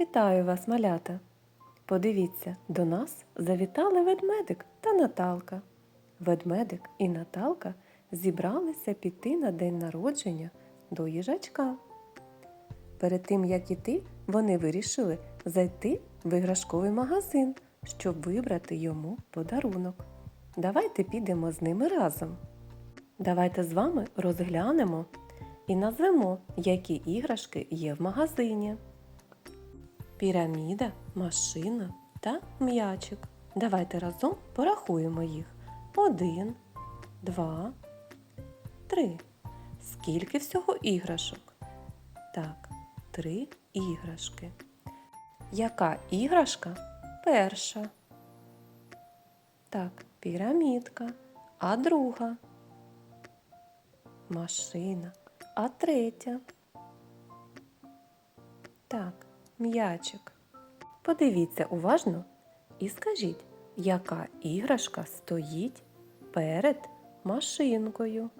Вітаю вас, малята! Подивіться, до нас завітали ведмедик та Наталка. Ведмедик і Наталка зібралися піти на день народження до їжачка. Перед тим, як іти, вони вирішили зайти в іграшковий магазин, щоб вибрати йому подарунок. Давайте підемо з ними разом. Давайте з вами розглянемо і назвемо, які іграшки є в магазині. Піраміда, машина та м'ячик. Давайте разом порахуємо їх. Один, два, три. Скільки всього іграшок? Так, три іграшки. Яка іграшка перша? Так, пірамідка. А друга? Машина. А третя? Так, м'ячик. Подивіться уважно і скажіть, яка іграшка стоїть перед машинкою?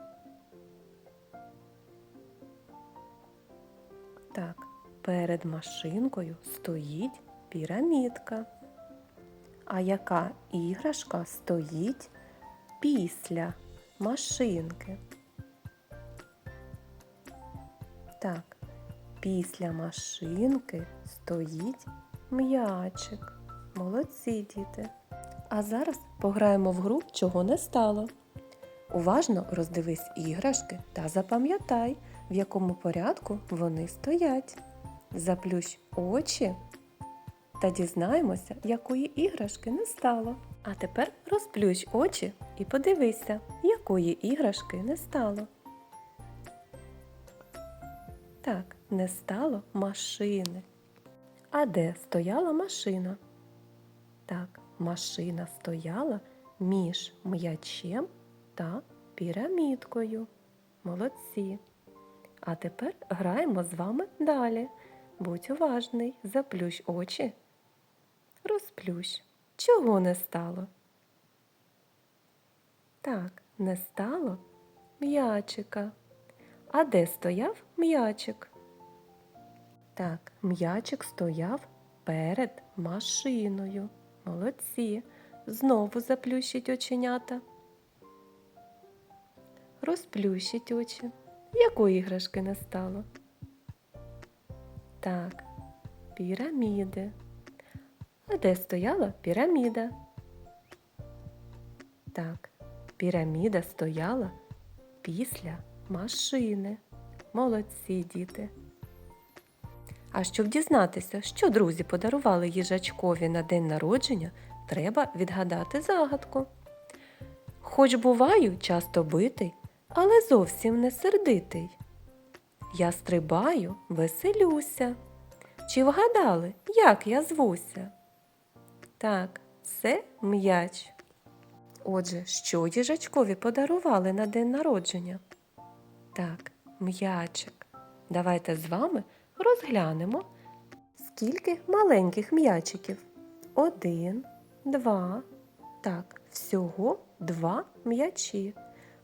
Так, перед машинкою стоїть пірамідка. А яка іграшка стоїть після машинки? Так, після машинки стоїть м'ячик. Молодці діти. А зараз пограємо в гру, чого не стало. Уважно роздивись іграшки та запам'ятай, в якому порядку вони стоять. Заплющ очі та дізнаємося, якої іграшки не стало. А тепер розплющ очі і подивися, якої іграшки не стало. Так, не стало машини. А де стояла машина? Так, машина стояла між м'ячем та пірамідкою. Молодці. А тепер граємо з вами далі. Будь уважний, заплющ очі. Розплющ. Чого не стало? Так, не стало м'ячика. А де стояв м'ячик? Так, м'ячик стояв перед машиною. Молодці. Знову заплющіть оченята. Розплющіть очі. Якої іграшки не стало? Так, піраміди. А де стояла піраміда? Так, піраміда стояла після машини. Молодці діти. А щоб дізнатися, що друзі подарували їжачкові на день народження, треба відгадати загадку. Хоч буваю часто битий, але зовсім не сердитий. Я стрибаю, веселюся. Чи вгадали, як я звуся? Так, це м'яч. Отже, що їжачкові подарували на день народження? Так, м'ячик. Давайте з вами розглянемо, скільки маленьких м'ячиків. Один, два. Так, всього два м'ячі.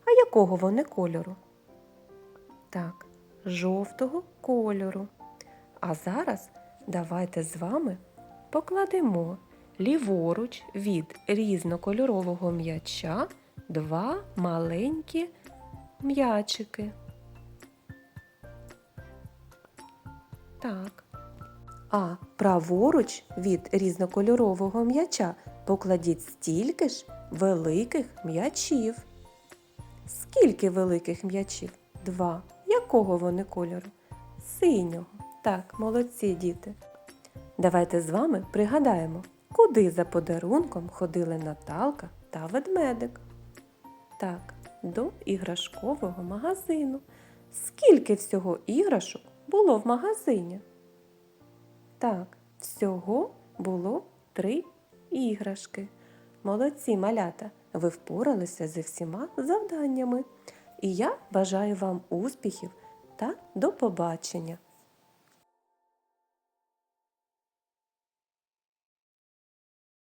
А якого вони кольору? Так, жовтого кольору. А зараз давайте з вами покладемо ліворуч від різнокольорового м'яча два маленькі м'ячики. Так. А праворуч від різнокольорового м'яча покладіть стільки ж великих м'ячів. Скільки великих м'ячів? Два. Якого вони кольору? Синього. Так, молодці діти. Давайте з вами пригадаємо, куди за подарунком ходили Наталка та ведмедик. Так, до іграшкового магазину. Скільки всього іграшок було в магазині? Так, всього було три іграшки. Молодці малята, ви впоралися зі всіма завданнями. І я бажаю вам успіхів та до побачення!